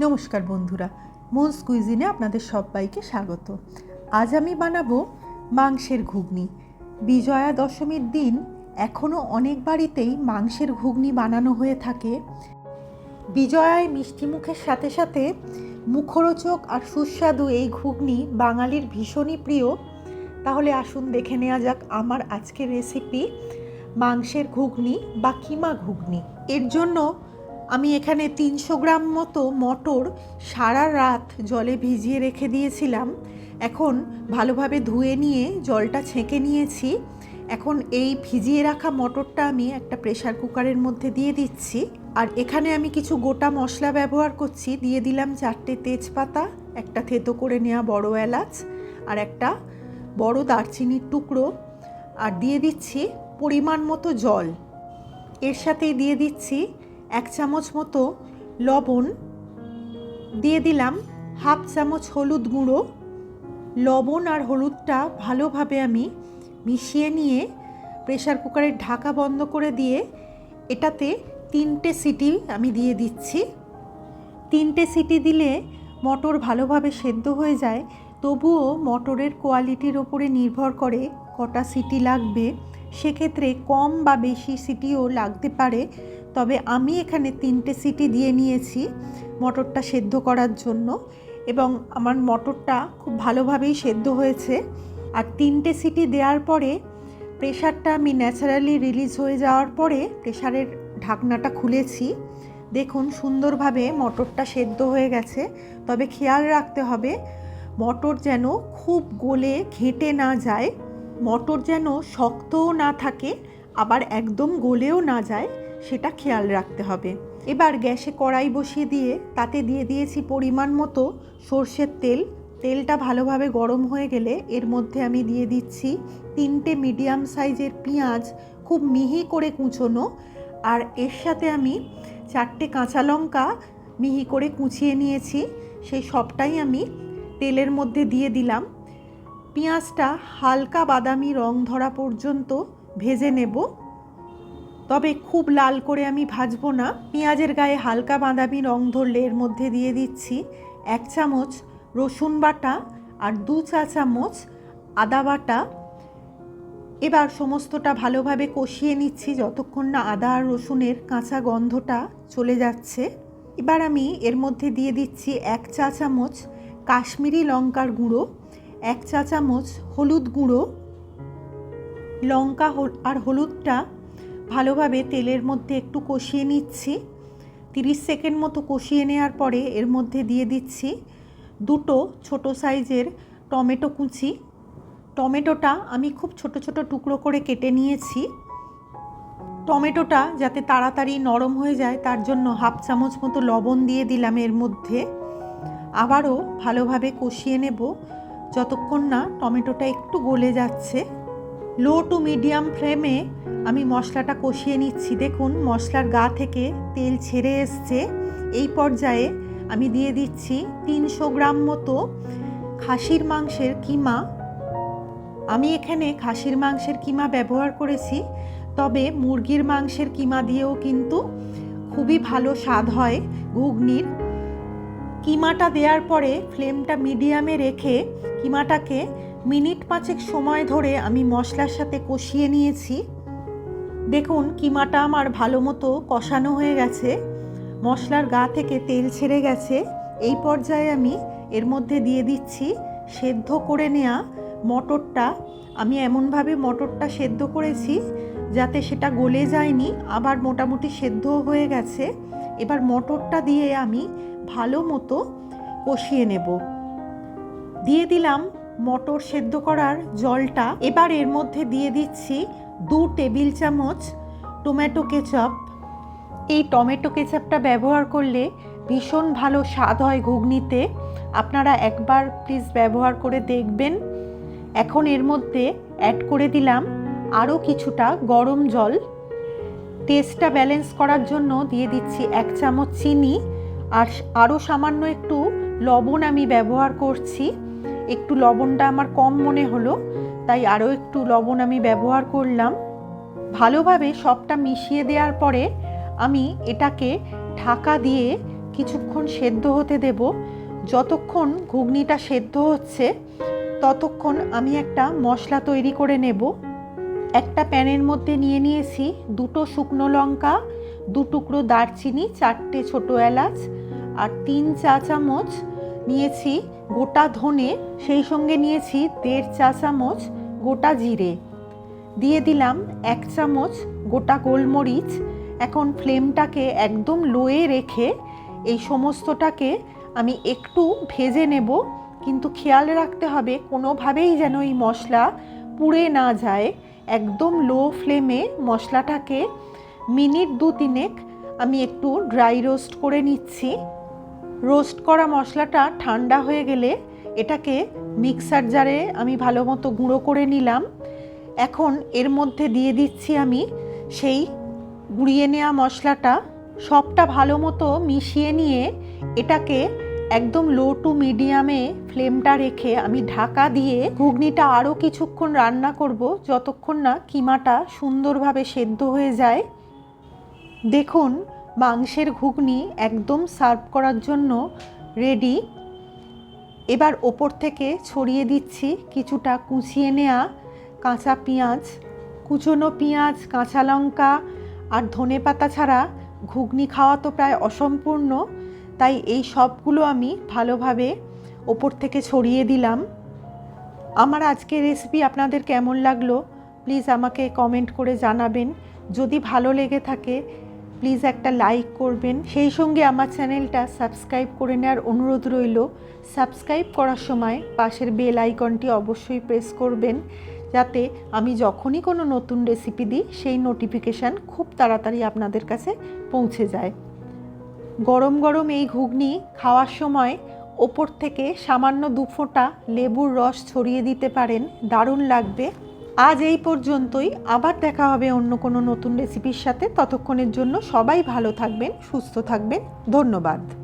নমস্কার বন্ধুরা মোজ কুইজিনে আপনাদের সবাইকে স্বাগত। আজ আমি বানাবো মাংসের ঘুগনি। বিজয়া দশমীর দিন এখনও অনেক বাড়িতেই মাংসের ঘুগনি বানানো হয়ে থাকে। বিজয়ায় মিষ্টি মুখের সাথে সাথে মুখরোচক আর সুস্বাদু এই ঘুগনি বাঙালির ভীষণই প্রিয়। তাহলে আসুন দেখে নেওয়া যাক আমার আজকের রেসিপি মাংসের ঘুগনি বা কিমা ঘুগনি। এর জন্য আমি এখানে তিনশো গ্রাম মতো মটর সারা রাত জলে ভিজিয়ে রেখে দিয়েছিলাম। এখন ভালোভাবে ধুয়ে নিয়ে জলটা ছেঁকে নিয়েছি। এখন এই ভিজিয়ে রাখা মটরটা আমি একটা প্রেশার কুকারের মধ্যে দিয়ে দিচ্ছি। আর এখানে আমি কিছু গোটা মশলা ব্যবহার করছি। দিয়ে দিলাম চারটে তেজপাতা, একটা থেতো করে নেওয়া বড় এলাচ আর একটা বড় দারচিনির টুকরো। আর দিয়ে দিচ্ছি পরিমাণ মতো জল। এর সাথেই দিয়ে দিচ্ছি এক চামচ মতো লবণ দিয়ে দিলাম, হাফ চামচ হলুদ গুঁড়ো। লবণ আর হলুদটা ভালোভাবে আমি মিশিয়ে নিয়ে প্রেশার কুকারের ঢাকা বন্ধ করে দিয়ে এটাতে তিনটে সিটি আমি দিয়ে দিচ্ছি। তিনটে সিটি দিলে মটর ভালোভাবে সেদ্ধ হয়ে যায়, তবুও মটরের কোয়ালিটির ওপরে নির্ভর করে কটা সিটি লাগবে। সেক্ষেত্রে কম বা বেশি সিটিও লাগতে পারে তবে আমি এখানে তিনটে সিটি দিয়ে নিয়েছি মটরটা সেদ্ধ করার জন্য এবং আমার মটরটা খুব ভালোভাবেই সেদ্ধ হয়েছে। আর তিনটে সিটি দেওয়ার পরে প্রেশারটা আমি ন্যাচারালি রিলিজ হয়ে যাওয়ার পরে প্রেশারের ঢাকনাটা খুলেছি। দেখুন সুন্দরভাবে মটরটা সেদ্ধ হয়ে গেছে। তবে খেয়াল রাখতে হবে, মটর যেন খুব গলে ঘেঁটে না যায়, মটর যেন শক্তও না থাকে, আবার একদম গলেও না যায়। সেটা খেয়াল রাখতে হবে। এবার গ্যাসে কড়াই বসিয়ে দিয়ে তাতে দিয়ে দিয়েছি পরিমাণ মতো সর্ষের তেল। তেলটা ভালোভাবে গরম হয়ে গেলে এর মধ্যে আমি দিয়ে দিচ্ছি তিনটে মিডিয়াম সাইজের পেঁয়াজ, খুব মিহি করে কুচোনো। আর এর সাথে আমি চারটে কাঁচা লঙ্কা মিহি করে কুচিয়ে নিয়েছি। সেই সবটাই আমি তেলের মধ্যে দিয়ে দিলাম। পেঁয়াজটা হালকা বাদামি রং ধরা পর্যন্ত ভেজে নেব। তবে খুব লাল করে আমি ভাজবো না। পেঁয়াজের গায়ে হালকা বাদামি রং ধরলে এর মধ্যে দিয়ে দিচ্ছি এক চামচ রসুন বাটা আর দু চা চামচ আদা বাটা। এবার সমস্তটা ভালোভাবে কষিয়ে নিচ্ছি যতক্ষণ না আদা আর রসুনের কাঁচা গন্ধটা চলে যাচ্ছে। এবার আমি এর মধ্যে দিয়ে দিচ্ছি এক চা চামচ কাশ্মীরি লঙ্কার গুঁড়ো, এক চা চামচ হলুদ গুঁড়ো। লঙ্কা আর হলুদটা ভালোভাবে তেলের মধ্যে একটু কষিয়ে নিচ্ছি। তিরিশ সেকেন্ড মতো কষিয়ে নেওয়ার পরে এর মধ্যে দিয়ে দিচ্ছি দুটো ছোট সাইজের টমেটো কুচি। টমেটোটা আমি খুব ছোট ছোট টুকরো করে কেটে নিয়েছি। টমেটোটা যাতে তাড়াতাড়ি নরম হয়ে যায়, তার জন্য হাফ চামচ মতো লবণ দিয়ে দিলাম এর মধ্যে। আবারও ভালোভাবে কষিয়ে নেব। যতক্ষণ না টমেটোটা একটু গলে যাচ্ছে। লো টু মিডিয়াম ফ্লেমে আমি মশলাটা কষিয়ে নিচ্ছি। দেখুন, মশলার গা থেকে তেল ছেড়ে এসছে। এই পর্যায়ে আমি দিয়ে দিচ্ছি তিনশো গ্রাম মতো খাসির মাংসের কিমা। আমি এখানে খাসির মাংসের কিমা ব্যবহার করেছি, তবে মুরগির মাংসের কিমা দিয়েও কিন্তু খুবই ভালো স্বাদ হয় ঘুগনির। কিমাটা দেওয়ার পরে ফ্লেমটা মিডিয়ামে রেখে কিমাটাকে মিনিট পাঁচেক সময় ধরে আমি মশলার সাথে কষিয়ে নিয়েছি। দেখুন কিমাটা আমার ভালো মতো কষানো হয়ে গেছে। মশলার গা থেকে তেল ছেড়ে গেছে। এই পর্যায়ে আমি এর মধ্যে দিয়ে দিচ্ছি সেদ্ধ করে নেওয়া মটরটা। আমি এমনভাবে মটরটা সেদ্ধ করেছি যাতে সেটা গলে যায়নি, আবার মোটামুটি সেদ্ধ হয়ে গেছে। এবার মটরটা দিয়ে আমি ভালো মতো কষিয়ে নেব। দিয়ে দিলাম মটর সেদ্ধ করার জলটা। এবার এর মধ্যে দিয়ে দিচ্ছি দু টেবিল চামচ টমেটো কেচাপ। এই টমেটো কেচাপটা ব্যবহার করলে ভীষণ ভালো স্বাদ হয় ঘুগনিতে। আপনারা একবার প্লিজ ব্যবহার করে দেখবেন। এখন এর মধ্যে অ্যাড করে দিলাম আরও কিছুটা গরম জল। টেস্টটা ব্যালেন্স করার জন্য দিয়ে দিচ্ছি এক চামচ চিনি আর আরও সামান্য একটু লবণ আমি ব্যবহার করছি। একটু লবণটা আমার কম মনে হলো। তাই আরও একটু লবণ আমি ব্যবহার করলাম। ভালোভাবে সবটা মিশিয়ে দেওয়ার পরে আমি এটাকে ঢাকা দিয়ে কিছুক্ষণ সেদ্ধ হতে দেব। যতক্ষণ ঘুগনিটা সেদ্ধ হচ্ছে, ততক্ষণ আমি একটা মশলা তৈরি করে নেব। একটা প্যানের মধ্যে নিয়ে নিয়েছি দুটো শুকনো লঙ্কা, দু টুকরো দারচিনি, চারটে ছোটো এলাচ আর তিন চা চামচ নিয়েছি গোটা ধনে, সেই সঙ্গে নিয়েছি দেড় চা চামচ গোটা জিরে। দিয়ে দিলাম এক চামচ গোটা গোলমরিচ। এখন ফ্লেমটাকে একদম লোয়ে রেখে এই সমস্তটাকে আমি একটু ভেজে নেব। কিন্তু খেয়াল রাখতে হবে, কোনোভাবেই যেন এই মশলা পুড়ে না যায়। একদম লো ফ্লেমে মশলাটাকে মিনিট দু তিনেক আমি একটু ড্রাই রোস্ট করে নিচ্ছি। রোস্ট করা মশলাটা ঠান্ডা হয়ে গেলে এটাকে মিক্সার জারে আমি ভালো মতো গুঁড়ো করে নিলাম। এখন এর মধ্যে দিয়ে দিচ্ছি আমি সেই গুঁড়িয়ে নেওয়া মশলাটা। সবটা ভালো মতো মিশিয়ে নিয়ে এটাকে একদম লো টু মিডিয়ামে ফ্লেমটা রেখে আমি ঢাকা দিয়ে ঘুগনিটা আরও কিছুক্ষণ রান্না করব যতক্ষণ না কিমাটা সুন্দরভাবে সেদ্ধ হয়ে যায়। দেখুন মাংসের ঘুগনি একদম সার্ভ করার জন্য রেডি এবার ওপর থেকে ছড়িয়ে দিচ্ছি কিছুটা কুচিয়ে নেওয়া কাঁচা পেঁয়াজ, কুচনো পেঁয়াজ, কাঁচা লঙ্কা আর ধনে পাতা ছাড়া ঘুগনি খাওয়া তো প্রায় অসম্পূর্ণ। তাই এই সবগুলো আমি ভালোভাবে ওপর থেকে ছড়িয়ে দিলাম। আমার আজকে রেসিপি আপনাদের কেমন লাগল? প্লিজ আমাকে কমেন্ট করে জানাবেন। যদি ভালো লেগে থাকে প্লিজ একটা লাইক করবেন। সেই সঙ্গে আমার চ্যানেলটা সাবস্ক্রাইব করে নেওয়ার অনুরোধ রইল। সাবস্ক্রাইব করার সময় পাশের বেল আইকনটি অবশ্যই প্রেস করবেন, যাতে আমি যখনই কোনো নতুন রেসিপি দিই, সেই নোটিফিকেশান খুব তাড়াতাড়ি আপনাদের কাছে পৌঁছে যায়। গরম গরম এই ঘুগনি খাওয়ার সময় ওপর থেকে সামান্য দু ফোঁটা লেবুর রস ছড়িয়ে দিতে পারেন। দারুণ লাগবে। আজ এই পর্যন্তই। আবার দেখা হবে অন্য কোনো নতুন রেসিপির সাথে। ততক্ষণের জন্য সবাই ভালো থাকবেন, সুস্থ থাকবেন। ধন্যবাদ।